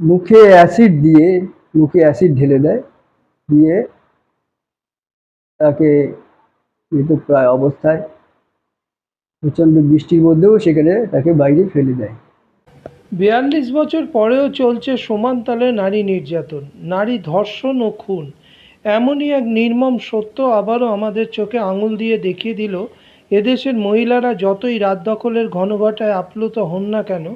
মুখে অ্যাসিড দিয়ে, মুখে অ্যাসিড ঢেলে দেয়, দিয়ে তাকে মৃতপ্রায় অবস্থায় প্রচণ্ড বৃষ্টির মধ্যেও সেখানে তাকে বাইরে ফেলে দেয়। বিয়াল্লিশ বছর পরেও চলছে সমান তালে নারী নির্যাতন, নারী ধর্ষণ ও খুন। এমনই এক নির্মম সত্য আবারও আমাদের চোখে আঙুল দিয়ে দেখিয়ে দিল, এদেশের মহিলারা যতই রাত দখলের ঘনঘটায় আপ্লুত হন না কেন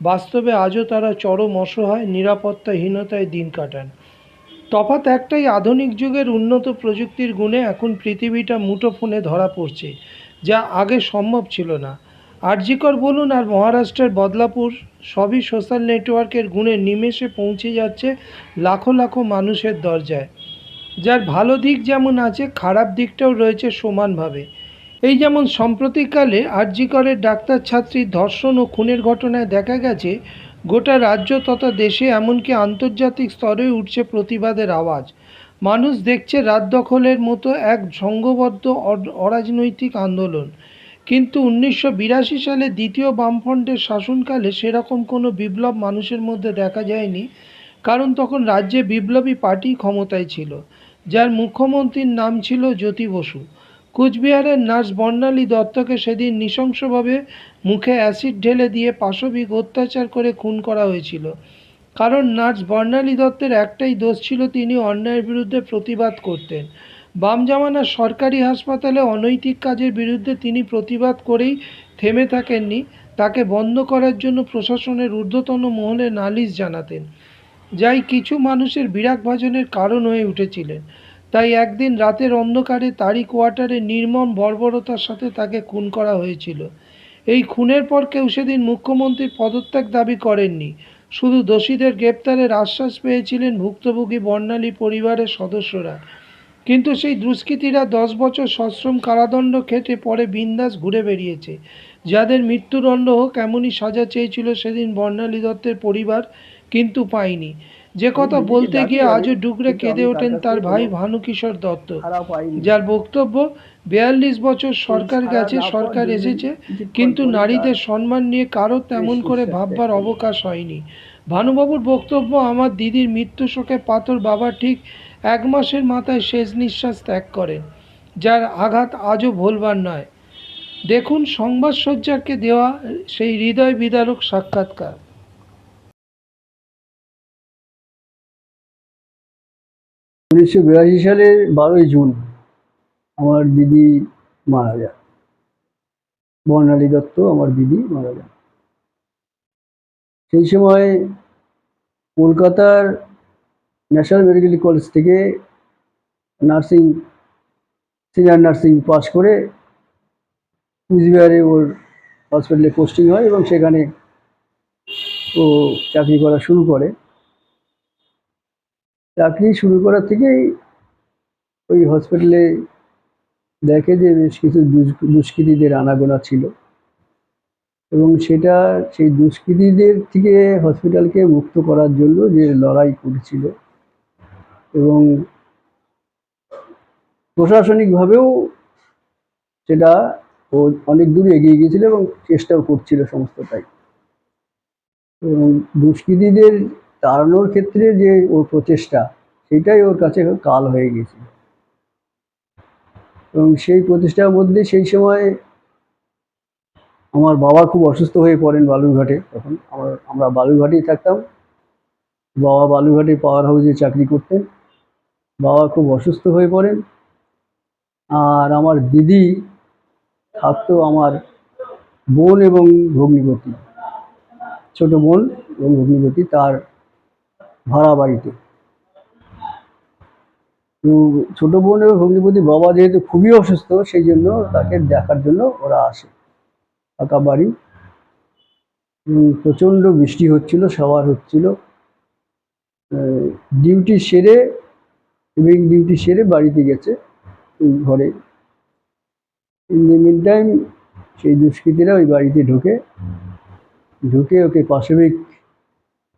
বাস্তবে আজও তারা চরম অসহায়, নিরাপত্তাহীনতায় দিন কাটান। তফাৎ একটাই, আধুনিক যুগের উন্নত প্রযুক্তির গুণে এখন পৃথিবীটা মুঠোফোনে ধরা পড়ছে, যা আগে সম্ভব ছিল না। আরজিকর বলুন আর মহারাষ্ট্রের বদলাপুর, সবই সোশ্যাল নেটওয়ার্কের গুণে নিমেষে পৌঁছে যাচ্ছে লাখো লাখো মানুষের দরজায়। যার ভালো দিক যেমন আছে, খারাপ দিকটাও রয়েছে সমানভাবে। এই যেমন সাম্প্রতিককালে আরজিকরের ডাক্তার ছাত্রীর ধর্ষণ ও খুনের ঘটনায় দেখা গেছে, গোটা রাজ্য তথা দেশে এমনকি আন্তর্জাতিক স্তরে উঠছে প্রতিবাদের আওয়াজ। মানুষ দেখছে রাত দখলের মতো এক সংঘবদ্ধ অর- অরাজনৈতিক আন্দোলন। কিন্তু উনিশশো বিরাশি সালে দ্বিতীয় বামফ্রন্টের শাসনকালে সেরকম কোনো বিপ্লব মানুষের মধ্যে দেখা যায়নি, কারণ তখন রাজ্যে বিপ্লবী পার্টি ক্ষমতায় ছিল, যার মুখ্যমন্ত্রীর নাম ছিল জ্যোতি বসু। কুচবিহারের নার্স বর্ণালী দত্তকে সেদিন নৃশংসভাবে মুখে অ্যাসিড ঢেলে দিয়ে পাশবিক অত্যাচার করে খুন করা হয়েছিল। কারণ নার্স বর্ণালী দত্তের একটাই দোষ ছিল তিনি অন্যায়ের বিরুদ্ধে প্রতিবাদ করতেন। বাম জামানার সরকারি হাসপাতালে অনৈতিক কাজের বিরুদ্ধে তিনি প্রতিবাদ করেই থেমে থাকেননি, তাকে বন্ধ করার জন্য প্রশাসনের ঊর্ধ্বতন মহলে নালিশ জানাতেন। যাই কিছু মানুষের বিরাগ ভাজনের কারণ হয়ে উঠেছিলেন। তাই একদিন রাতের অন্ধকারে তারই কোয়ার্টারে নির্মম বর্বরতার সাথে তাকে খুন করা হয়েছিল। এই খুনের পর কেউ সেদিন মুখ্যমন্ত্রীর পদত্যাগ দাবি করেননি। শুধু দোষীদের গ্রেপ্তারের আশ্বাস পেয়েছিলেন ভুক্তভোগী বর্ণালী পরিবারের সদস্যরা। কিন্তু সেই দুষ্কৃতীরা দশ বছর সশ্রম কারাদণ্ড খেটে পরে বিন্দাস ঘুরে বেরিয়েছে যাদের মৃত্যুদণ্ড হোক, এমনই সাজা চেয়েছিল সেদিন বর্ণালী দত্তের পরিবার, কিন্তু পায়নি। যে কথা বলতে গিয়ে আজও ডুকরে কেঁদে ওঠেন তার ভাই ভানুকিশোর দত্ত। যার বক্তব্য বিয়াল্লিশ বছর সরকার গেছে সরকার এসেছে কিন্তু নারীদের সম্মান নিয়ে কারও তেমন করে ভাববার অবকাশ হয়নি। ভানুবাবুর বক্তব্য আমার দিদির মৃত্যু শোকে পাথর বাবা ঠিক এক মাসের মাথায় শেষ নিঃশ্বাস ত্যাগ করেন যার আঘাত আজও ভোলবার নয়। দেখুন সংবাদ সজ্জাকে দেওয়া সেই হৃদয় বিদারক সাক্ষাৎকার। উনিশশো বিরাশি সালের বারোই জুন আমার দিদি মারা যান। বর্ণালী দত্ত আমার দিদি মারা যান। সেই সময় কলকাতার ন্যাশনাল মেডিকেল কলেজ থেকে নার্সিং, সিনিয়র নার্সিং পাস করে কুচবিহারে ওর হসপিটালে পোস্টিং হয় এবং সেখানে ও চাকরি করা শুরু করে। চাকরি শুরু করার থেকেই ওই হসপিটালে দেখে যে বেশ কিছু দুষ- দুষ্কৃতীদের আনাগোনা ছিল। এবং সেটা, সেই দুষ্কৃতীদের থেকে হসপিটালকে মুক্ত করার জন্য যে লড়াই করেছিল এবং প্রশাসনিকভাবেও সেটা ও অনেক দূর এগিয়ে গিয়েছিল এবং চেষ্টাও করছিল সমস্তটাই। এবং দুষ্কৃতীদের তাড়ানোর ক্ষেত্রে যে ওর প্রচেষ্টা, সেটাই ওর কাছে কাল হয়ে গেছে। এবং সেই প্রচেষ্টার মধ্যে সেই সময় আমার বাবা খুব অসুস্থ হয়ে পড়েন বালুরঘাটে। তখন আমার, আমরা বালুরঘাটেই থাকতাম। বাবা বালুরঘাটে পাওয়ার হাউসে চাকরি করতেন। বাবা খুব অসুস্থ হয়ে পড়েন। আর আমার দিদি থাকতো আমার বোন এবং ভগ্নিপতি। ছোট বোন এবং ভগ্নিপতি, তার ভাড়া বাড়িতে। তো ছোট বোন এবং ভগ্নিপতি বাবা যেহেতু খুবই অসুস্থ, সেই জন্য তাকে দেখার জন্য ওরা আসে। ফাঁকা বাড়ি। প্রচণ্ড বৃষ্টি হচ্ছিল সাওয়ার হচ্ছিল। ডিউটি সেরে ইভিনিং ডিউটি সেরে বাড়িতে গেছে ঘরে। ইন দ্য মিন টাইম সেই দুষ্কৃতীরা ওই বাড়িতে ঢুকে। ঢুকে ওকে পাশবিক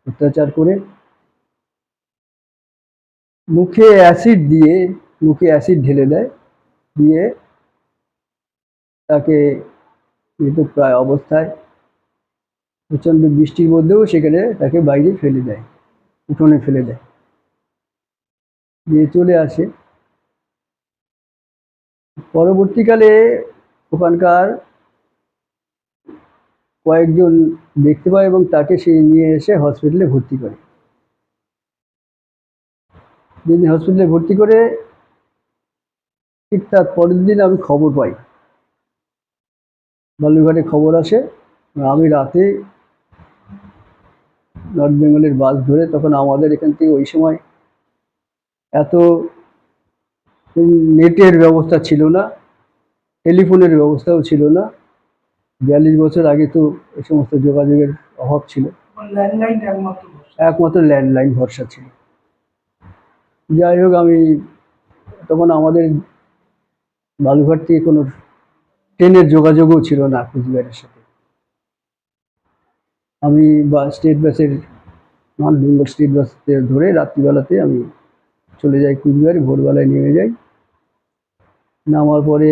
অত্যাচার করে। মুখে অ্যাসিড দিয়ে, মুখে অ্যাসিড ঢেলে দেয়, দিয়ে তাকে প্রায় অবস্থায় প্রচণ্ড বৃষ্টির মধ্যেও সেখানে তাকে বাইরে ফেলে দেয়, উঠোনে ফেলে দেয়। দিয়ে চলে আসে। পরবর্তীকালে ওখানকার কয়েকজন দেখতে পায় এবং তাকে সে নিয়ে এসে হসপিটালে ভর্তি করে। যেদিন হসপিটালে ভর্তি করে ঠিক তার পরের দিন আমি খবর পাই। বালুরঘাটে খবর আসে আমি রাতে নর্থ বেঙ্গলের বাস ধরে তখন আমাদের এখান থেকে ওই সময় এত নেটের ব্যবস্থা ছিল না টেলিফোনের ব্যবস্থাও ছিল না। বিয়াল্লিশ বছর আগে তো এই সমস্ত যোগাযোগের অভাব ছিল। একমাত্র ল্যান্ডলাইন ভরসা ছিল। যাই হোক, আমি তখন আমাদের বালুঘাট থেকে কোনো ট্রেনের যোগাযোগও ছিল না কুচবিহারের সাথে। আমি বা, স্টেট বাসের নন বেঙ্গল স্টেট বাস ধরে রাত্রিবেলাতে আমি চলে যাই কুচবিহারে, ভোরবেলায় নেমে যাই। নামার পরে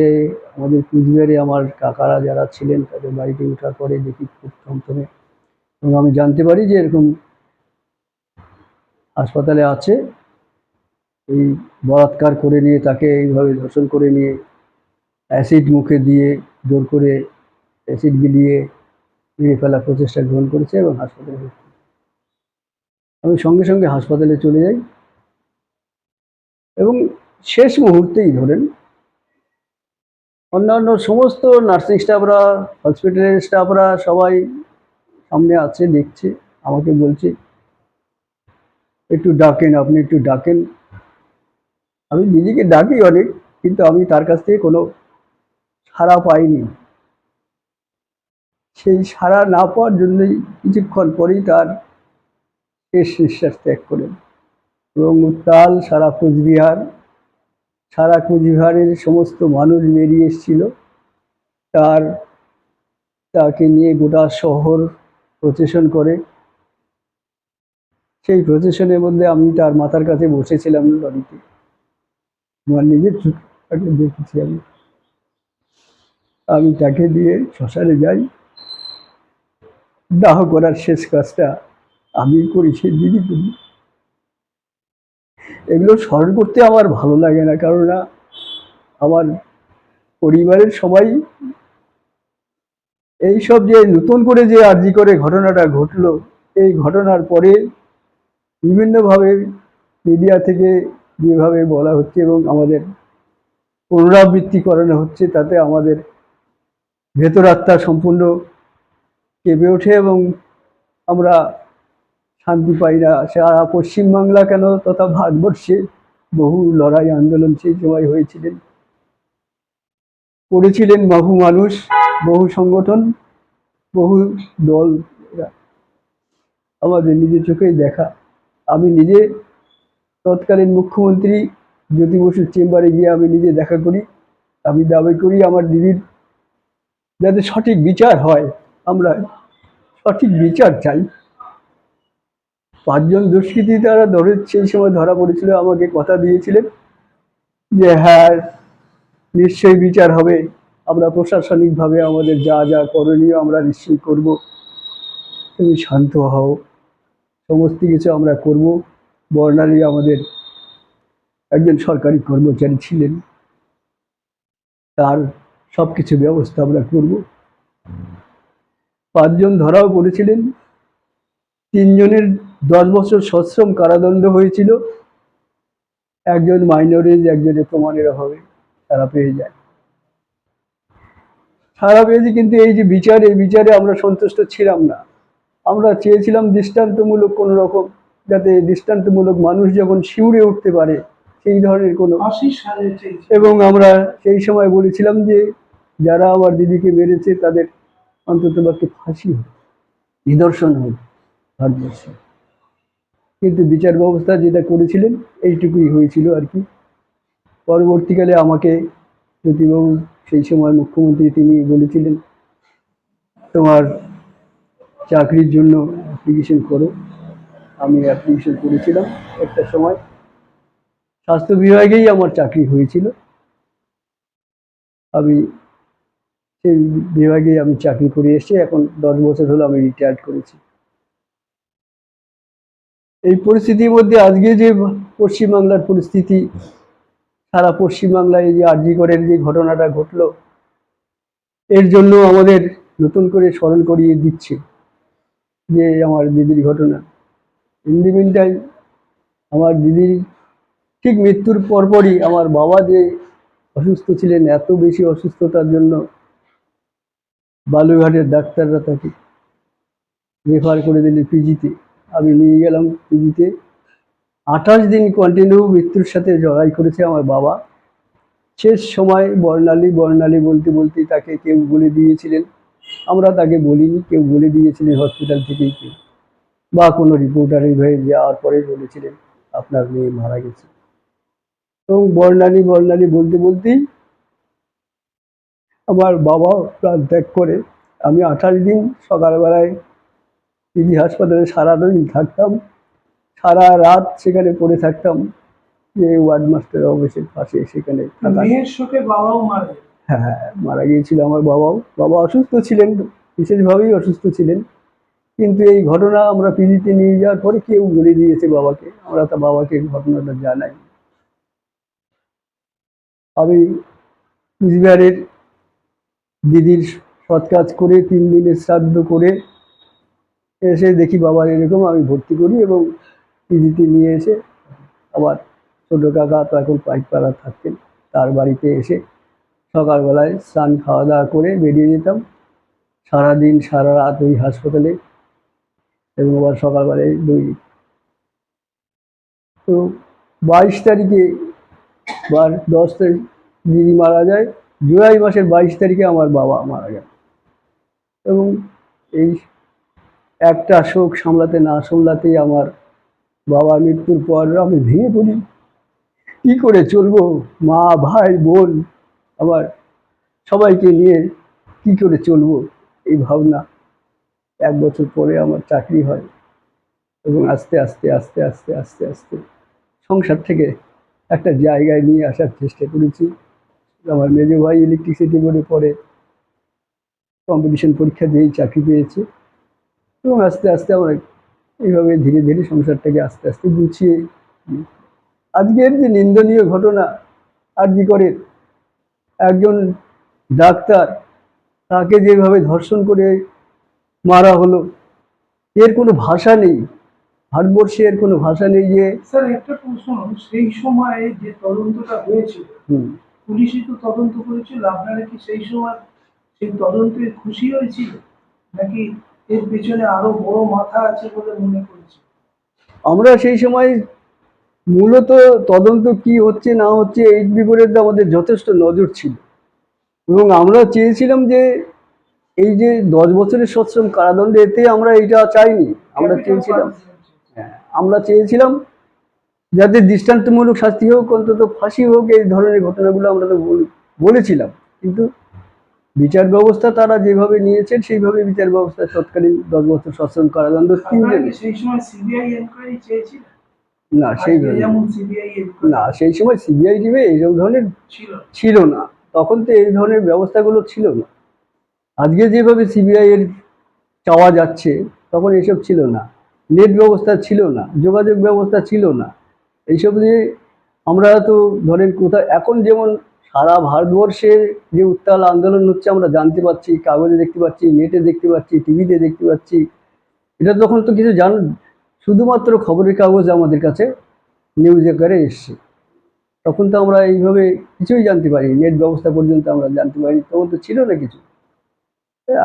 আমাদের কুচবিহারে আমার কাকারা যারা ছিলেন, তাদের বাড়িতে ওঠার পরে দেখি খুব থমথমে এবং আমি জানতে পারি যে এরকম হাসপাতালে আছে। এই বলাৎকার করে নিয়ে, তাকে এইভাবে ধর্ষণ করে নিয়ে, অ্যাসিড মুখে দিয়ে জোর করে অ্যাসিড গিলিয়ে মেরে ফেলার প্রচেষ্টা গ্রহণ করেছে এবং হাসপাতালে আমি সঙ্গে সঙ্গে হাসপাতালে চলে যাই এবং শেষ মুহূর্তেই ধরেন অন্যান্য সমস্ত নার্সিং স্টাফরা, হসপিটালের স্টাফরা সবাই সামনে আছে, দেখছে, আমাকে বলছে, একটু ডাকেন, আপনি একটু ডাকেন। আমি নিজেকে ডাকি অনেক, কিন্তু আমি তার কাছ থেকে কোনো সাড়া পাইনি। সেই সাড়া না পাওয়ার জন্যই কিছুক্ষণ পরেই তার শেষ নিঃশ্বাস ত্যাগ করেন। এবং উত্তাল সারা কোচবিহার, সারা কোচবিহারের সমস্ত মানুষ বেরিয়ে এসেছিল। তার, তাকে নিয়ে গোটা শহর প্রচেশন করে। সেই প্রচেশনের মধ্যে আমি তার মাথার কাছে বসেছিলাম লরিতে। আমার নিজের চোখটাকে দেখেছি আমি। আমি তাকে দিয়ে শ্মশানে যাই। দাহ করার শেষ কাজটা আমি করি সে দিদি করি। এগুলো স্মরণ করতে আমার ভালো লাগে না, কেননা আমার পরিবারের সবাই এইসব যে নতুন করে যে আর্জি করে ঘটনাটা ঘটলো, এই ঘটনার পরে বিভিন্নভাবে মিডিয়া থেকে যেভাবে বলা হচ্ছে এবং আমাদের পুনরাবৃত্তি করানো হচ্ছে, তাতে আমাদের ভেতরাত্মা সম্পূর্ণ কেঁপে ওঠে এবং আমরা শান্তি পাই না। সারা পশ্চিমবাংলা কেন তথা ভারতবর্ষে বহু লড়াই আন্দোলন সেই সময় হয়েছিলেন। করেছিলেন বহু মানুষ, বহু সংগঠন, বহু দল। আমাদের নিজের চোখেই দেখা। আমি নিজে তৎকালীন মুখ্যমন্ত্রী জ্যোতি বসুর চেম্বারে গিয়ে আমি নিজে দেখা করি, আমি দাবি করি আমার দিদির যাতে সঠিক বিচার হয়, আমরা সঠিক বিচার চাই। পাঁচজন দুষ্কৃতী তারা ধরে সেই সময় ধরা পড়েছিল, আমাকে কথা দিয়েছিলেন যে হ্যাঁ নিশ্চয়ই বিচার হবে, আমরা প্রশাসনিকভাবে আমাদের যা যা করণীয় আমরা নিশ্চয়ই করব। তুমি শান্ত হও, সমস্ত কিছু আমরা করব। বর্ণালী আমাদের একজন সরকারি কর্মচারী ছিলেন। তার সব কিছু ব্যবস্থা আমরা করব। পাঁচজন ধরাও পড়েছিলেন। তিনজনের দশ বছর সশ্রম কারাদণ্ড হয়েছিল। একজন মাইনরেজ, একজনের প্রমাণের অভাবে তারা পেয়ে যায়। সারা পেয়েছি কিন্তু এই যে বিচার বিচারে আমরা সন্তুষ্ট ছিলাম না। আমরা চেয়েছিলাম দৃষ্টান্তমূলক কোনো রকম যাতে দৃষ্টান্তমূলক মানুষ যখন শিউরে উঠতে পারে সেই ধরনের কোনো এবং আমরা সেই সময় বলেছিলাম যে যারা আমার দিদিকে মেরেছে তাদের অন্তত পক্ষে ফাঁসি হোক নিদর্শন হোক ভারতবর্ষে। কিন্তু বিচার ব্যবস্থা যেটা করেছিলেন এইটুকুই হয়েছিল আর কি। পরবর্তীকালে আমাকে জ্যোতিবাবু সেই সময় মুখ্যমন্ত্রী তিনি বলেছিলেন তোমার চাকরির জন্য অ্যাপ্লিকেশন করো। আমি অ্যাপ্লিকেশন করেছিলাম একটা সময়। স্বাস্থ্য বিভাগেই আমার চাকরি হয়েছিল। আমি সেই বিভাগেই আমি চাকরি করে এসেছি এখন দশ বছর হলো আমি রিটায়ার্ড করেছি। এই পরিস্থিতির মধ্যে আজকে যে পশ্চিমবাংলার পরিস্থিতি, সারা পশ্চিমবাংলায় যে আরজি করের যে ঘটনাটা ঘটলো, এর জন্য আমাদের নতুন করে স্মরণ করিয়ে দিচ্ছে যে আমার দিদির ঘটনা। ইন আমার দিদির ঠিক মৃত্যুর পরপরই আমার বাবা যে অসুস্থ ছিলেন, এত বেশি অসুস্থতার জন্য বালুরঘাটের ডাক্তাররা তাকে রেফার করে দিলে পিজিতে আমি নিয়ে গেলাম পিজিতে আঠাশ দিন কন্টিনিউ মৃত্যুর সাথে জড়াই করেছে আমার বাবা। শেষ সময় বর্ণালী বর্ণালী বলতে বলতে তাকে কেউ বলে দিয়েছিলেন। আমরা তাকে বলিনি, কেউ বলে দিয়েছিলেন হসপিটাল থেকেই। কেউ বা কোনো রিপোর্টারের হয়ে যাওয়ার পরে বলেছিলেন আপনার মেয়ে মারা গেছে। এবং বর্ণালী বর্ণালী বলতে বলতেই আমার বাবা প্রাণ ত্যাগ করে আমি আঠাশ দিন সকালবেলায় পিজি হাসপাতালে সারাদিন থাকতাম সারা রাত সেখানে পড়ে থাকতাম যে ওয়ার্ড মাস্টার অফিসের পাশে সেখানে বাবাও মারা হ্যাঁ হ্যাঁ মারা গিয়েছিল আমার বাবাও। বাবা অসুস্থ ছিলেন বিশেষভাবেই অসুস্থ ছিলেন। কিন্তু এই ঘটনা আমরা পিজিতে নিয়ে যাওয়ার পরে কেউ বলে দিয়েছে বাবাকে। আমরা তা বাবাকে ঘটনাটা জানাই। আমি কুচবিহারের দিদির সৎ কাজ করে তিন দিনের শ্রাদ্ধ করে এসে দেখি বাবার এরকম, আমি ভর্তি করি এবং পিজিতে নিয়ে এসে আবার ছোটো কাকা তো এখন পাইকপাড়া থাকতেন, তার বাড়িতে এসে সকালবেলায় স্নান খাওয়া দাওয়া করে বেরিয়ে যেতাম। সারাদিন, সারা রাত ওই হাসপাতালে এবং আবার সকালবেলায় দুই তো বাইশ তারিখে বা দশ তারিখ দিদি মারা যায়, জুলাই মাসের বাইশ তারিখে আমার বাবা মারা যায়। এবং এই একটা শোক সামলাতে না সামলাতেই আমার বাবা মৃত্যুর পর আমি ভেঙে পড়ি। কী করে চলবো? মা, ভাই, বোন, আবার সবাইকে নিয়ে কী করে চলবো? এই ভাবনা এক বছর পরে আমার চাকরি হয়। এবং আস্তে আস্তে আস্তে আস্তে আস্তে আস্তে সংসার থেকে একটা জায়গায় নিয়ে আসার চেষ্টা করেছি। আমার মেজো ভাই ইলেকট্রিসিটি বোর্ডে পড়ে। কম্পিটিশন পরীক্ষা দিয়েই চাকরি পেয়েছে। এবং আস্তে আস্তে আমরা এইভাবে ধীরে ধীরে সংসারটাকে আস্তে আস্তে গুছিয়ে আজকের যে নিন্দনীয় ঘটনা আর জি করে একজন ডাক্তার তাকে যেভাবে ধর্ষণ করে মারা হলো। এর কোনো ভাষা নেই। ভারতবর্ষে এর কোনো ভাষা নেই যে স্যার একটা প্রশ্ন সেই সময়ে যে তদন্তটা হয়েছিল পুলিশই তো তদন্ত করেছিল। আপনারা কি সেই সময় সেই তদন্তে খুশি হয়েছিল? নাকি এর পেছনে আরও বড় মাথা আছে বলে মনে করছে আমরা সেই সময় মূলত তদন্ত কি হচ্ছে না হচ্ছে এই বিপরীতে আমাদের যথেষ্ট নজর ছিল। এবং আমরা চেয়েছিলাম যে এই যে দশ বছরের সশ্রম কারাদণ্ড এতে আমরা এটা চাইনি আমরা চেয়েছিলাম। হ্যাঁ, আমরা চেয়েছিলাম যাতে দৃষ্টান্তমূলক শাস্তি হোক অন্তত ফাঁসি হোক এই ধরনের ঘটনাগুলো আমরা তো বল- বলেছিলাম। কিন্তু বিচার ব্যবস্থা তারা যেভাবে নিয়েছেন সেইভাবে বিচার ব্যবস্থা তৎকালীন দশ বছর সশ্রম কারাদণ্ড তিনজন কি সেই না না সেই সময় সিবিআই টিমে এইসব ধরনের ছিল। ছিল না। তখন তো এই ধরনের ব্যবস্থাগুলো ছিল না। আজকে যেভাবে সিবিআই এর চাওয়া যাচ্ছে, তখন এসব ছিল না। নেট ব্যবস্থা ছিল না, যোগাযোগ ব্যবস্থা ছিল না। এইসব নিয়ে আমরা তো ধরেন কোথায় এখন যেমন সারা ভারতবর্ষে যে উত্তাল আন্দোলন হচ্ছে, আমরা জানতে পারছি, কাগজে দেখতে পাচ্ছি, নেটে দেখতে পাচ্ছি, টিভিতে দেখতে পাচ্ছি। এটা তখন তো কিছু জান, শুধুমাত্র খবরের কাগজ আমাদের কাছে নিউজ আকারে এসছে। তখন তো আমরা এইভাবে কিছুই জানতে পারি নেট ব্যবস্থা পর্যন্ত আমরা জানতে পারি তখন তো ছিল না কিছু।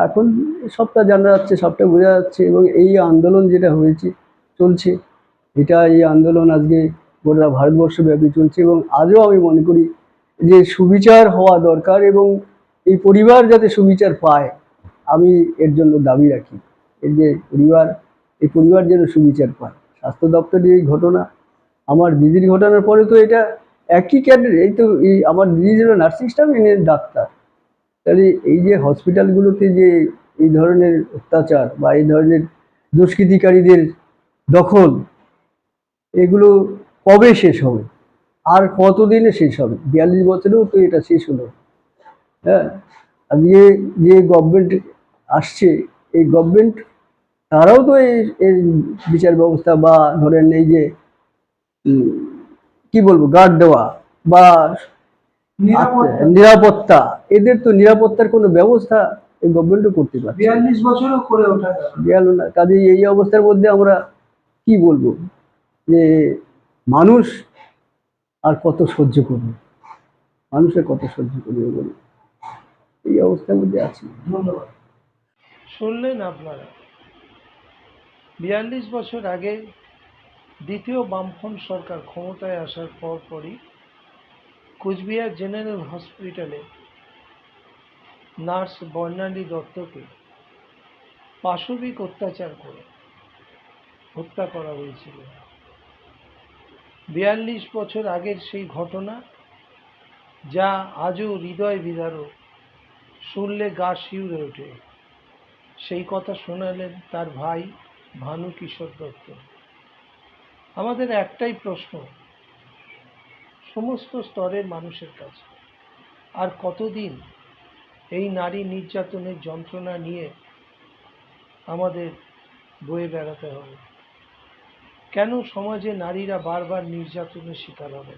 এখন সবটা জানা যাচ্ছে, সবটা বোঝা যাচ্ছে এবং এই আন্দোলন যেটা হয়েছে, চলছে, এটা এই আন্দোলন আজকে গোটা ভারতবর্ষব্যাপী চলছে এবং আজও আমি মনে করি যে সুবিচার হওয়া দরকার এবং এই পরিবার যাতে সুবিচার পায়, আমি এর জন্য দাবি রাখি। এর যে পরিবার, এই পরিবার যেন সুবিচার পায়। স্বাস্থ্য দপ্তরের এই ঘটনা, আমার দিদির ঘটনার পরে তো এটা একই ক্যাডার, এই তো এই আমার দিদি ছিল নার্সিং স্টাফ এনে ডাক্তার। তাহলে এই যে হসপিটালগুলোতে যে এই ধরনের অত্যাচার বা এই ধরনের দুষ্কৃতিকারীদের দখল, এগুলো কবে শেষ হবে? আর কতদিনে শেষ হবে? বিয়াল্লিশ বছরেও তো এটা শেষ হলো। হ্যাঁ আজকে যে গভর্নমেন্ট আসছে, এই গভর্নমেন্ট তারাও তো এই এই বিচার ব্যবস্থা বা ধরেন এই যে কি বলব গার্ড দেওয়া বা নিরাপত্তা। নিরাপত্তা। এদের তো নিরাপত্তার কোনো ব্যবস্থা এই গভর্নমেন্টও করতে পারছে না। বিয়াল্লিশ বছরও করে ওঠা না। কাজে এই অবস্থার মধ্যে আমরা কি বলব? যে মানুষ আর কত সহ্য করবে? মানুষের কত সহ্য করবে বলুন। এই অবস্থার মধ্যে আছি। ধন্যবাদ। শুনলেন আপনারা বিয়াল্লিশ বছর আগে দ্বিতীয় বামফ্রন্ট সরকার ক্ষমতায় আসার পর পরই কুচবিহার জেনারেল হসপিটালে নার্স বর্ণালী দত্তকে পাশবিক অত্যাচার করে হত্যা করা হয়েছিল। বিয়াল্লিশ বছর আগের সেই ঘটনা যা আজও হৃদয় বিদারক, শুনলে গা শিউরে ওঠে। সেই কথা শোনালেন তার ভাই ভানু কিশোর দত্ত। আমাদের একটাই প্রশ্ন সমস্ত স্তরের মানুষের কাছে। আর কতদিন এই নারী নির্যাতনের যন্ত্রণা নিয়ে আমাদের বয়ে বেড়াতে হবে? কেন সমাজে নারীরা বারবার নির্যাতনের শিকার হবে?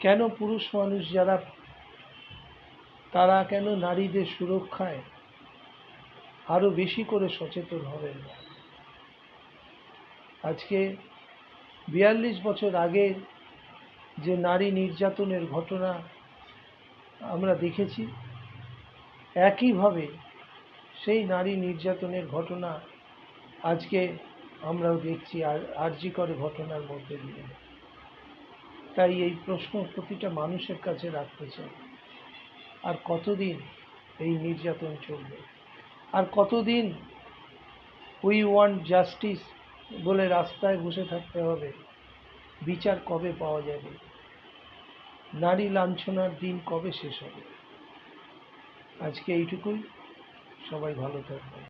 কেন পুরুষ মানুষ যারা, তারা কেন নারীদের সুরক্ষায় আরও বেশি করে সচেতন হবেন না? আজকে বিয়াল্লিশ বছর আগে যে নারী নির্যাতনের ঘটনা আমরা দেখেছি, একইভাবে সেই নারী নির্যাতনের ঘটনা আজকে আমরাও দেখছি, আর আরজি করে ঘটনার মধ্যে দিয়ে। তাই এই প্রশ্ন প্রতিটা মানুষের কাছে রাখতে চাই। আর কতদিন এই নির্যাতন চলবে? আর কতদিন উই ওয়ান্ট জাস্টিস বলে রাস্তায় বসে থাকতে হবে? বিচার কবে পাওয়া যাবে? নারী লাঞ্ছনার দিন কবে শেষ হবে? আজকে এইটুকুই। সবাই ভালো থাকবে